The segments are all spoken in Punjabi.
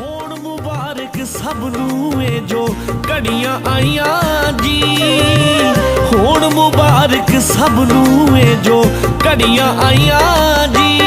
ਹੋਣ ਮੁਬਾਰਕ ਸਭ ਨੂੰ ਏ ਜੋ ਘੜੀਆਂ ਆਈਆਂ ਜੀ। ਹੋਣ ਮੁਬਾਰਕ ਸਭ ਨੂੰ ਏ ਜੋ ਘੜੀਆਂ ਆਈਆਂ ਜੀ।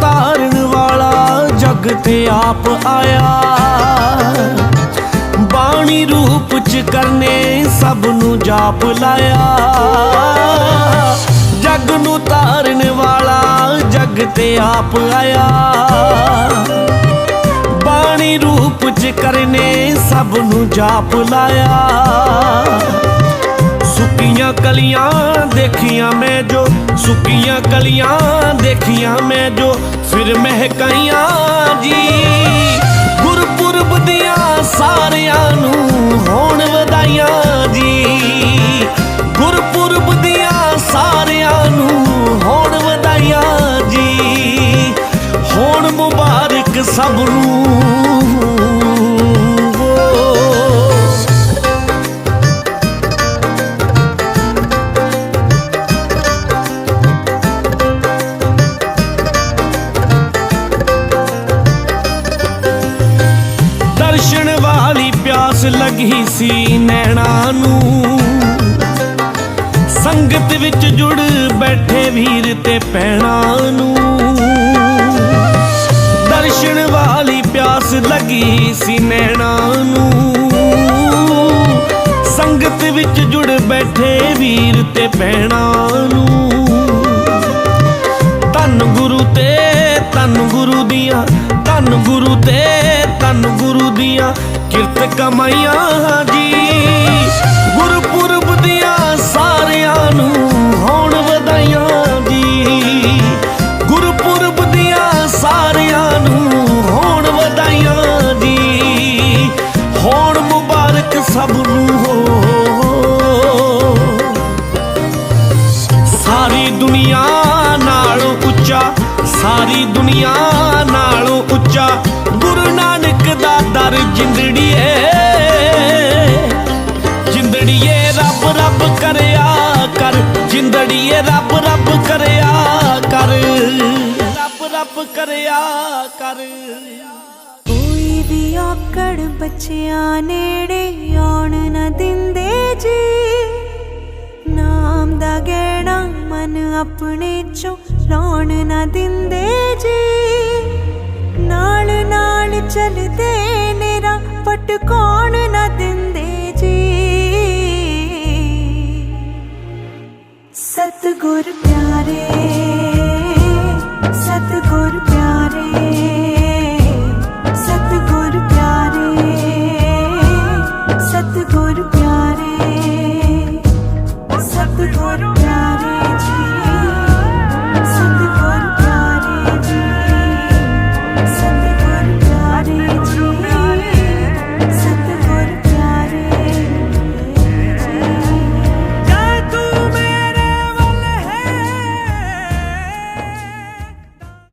ਤਾਰਨ ਵਾਲਾ ਜਗ ਤੇ ਆਪ ਆਇਆ। ਬਾਣੀ ਰੂਪ ਚ ਕਰਨੇ ਸਭ ਨੂੰ ਜਾਪ ਲਾਇਆ। ਜਗ ਨੂੰ ਤਾਰਨ ਵਾਲਾ ਜਗ ਤੇ ਆਪ ਆਇਆ। ਬਾਣੀ ਰੂਪ ਚ ਕਰਨੇ ਸਭ ਨੂੰ ਜਾਪ ਲਾਇਆ। ਸੁੱਕੀਆਂ ਕਲੀਆਂ ਦੇਖੀਆਂ ਮੈਂ ਜੋ, ਸੁੱਕੀਆਂ ਕਲੀਆਂ ਦੇਖੀਆਂ ਮੈਂ ਜੋ, ਫਿਰ ਮਹਿਕਾਈਆਂ ਜੀ। ਗੁਰਪੁਰਬ ਦੀਆਂ ਸਾਰਿਆਂ ਨੂੰ ਹੋਣ ਵਧਾਈਆਂ ਜੀ। ਗੁਰਪੁਰਬ ਦੀਆਂ ਸਾਰਿਆਂ ਨੂੰ ਹੋਣ ਵਧਾਈਆਂ ਜੀ। ਹੋਣ ਮੁਬਾਰਕ ਸਭ ਨੂੰ ਲੱਗੀ ਸੀ ਨੈਣਾ ਨੂੰ। ਸੰਗਤ ਵਿੱਚ ਜੁੜ ਬੈਠੇ ਵੀਰ ਤੇ ਪੈਣਾ ਨੂੰ। ਦਰਸ਼ਨ ਵਾਲੀ ਪਿਆਸ ਲੱਗੀ ਸੀ ਨੈਣਾ ਨੂੰ। ਸੰਗਤ ਵਿੱਚ ਜੁੜ ਬੈਠੇ ਵੀਰ ਤੇ ਪੈਣਾ ਨੂੰ। ਧੰਨ ਗੁਰੂ ਤੇ ਕਿਰਤ ਕਮਾਈਆਂ ਜੀ। ਗੁਰਪੁਰਬ ਦੀਆਂ ਸਾਰਿਆਂ ਨੂੰ ਹੋਣ ਵਧਾਈਆਂ ਜੀ। ਗੁਰਪੁਰਬ ਦੀਆਂ ਸਾਰਿਆਂ ਨੂੰ ਹੋਣ ਵਧਾਈਆਂ ਜੀ। ਹੋਣ ਮੁਬਾਰਕ ਸਭ ਨੂੰ ਹੋ। ਸਾਰੀ ਦੁਨੀਆ ਨਾਲੋਂ ਉੱਚਾ, ਸਾਰੀ ਦੁਨੀਆ ਨਾਲੋਂ ਉੱਚਾ। ਜਿੰਦੜੀਏ ਜਿੰਦੜੀਏ ਰੱਬ ਰੱਬ ਕਰਿਆ ਕਰ, ਜਿੰਦੜੀਏ ਰੱਬ ਰੱਬ ਕਰਿਆ ਕਰ, ਰੱਬ ਰੱਬ ਕਰਿਆ ਕਰ। ਕੋਈ ਵੀ ਆਕੜ ਬੱਚਿਆਂ ਨੇੜੇ ਆਉਣ ਨਾ ਦਿੰਦੇ ਜੀ। ਨਾਮ ਦਾ ਗਹਿਣਾ ਮਨ ਆਪਣੇ ਚੋਂ ਲਾਉਣ ਨਾ ਦਿੰਦੇ ਨੇਰਾ ਨਾ ਦਿੰਦੇ ਜੀ? ਸਤਿਗੁਰ ਪਿਆਰੇ ਸਤਿਗੁਰ ਪਿਆਰੇ।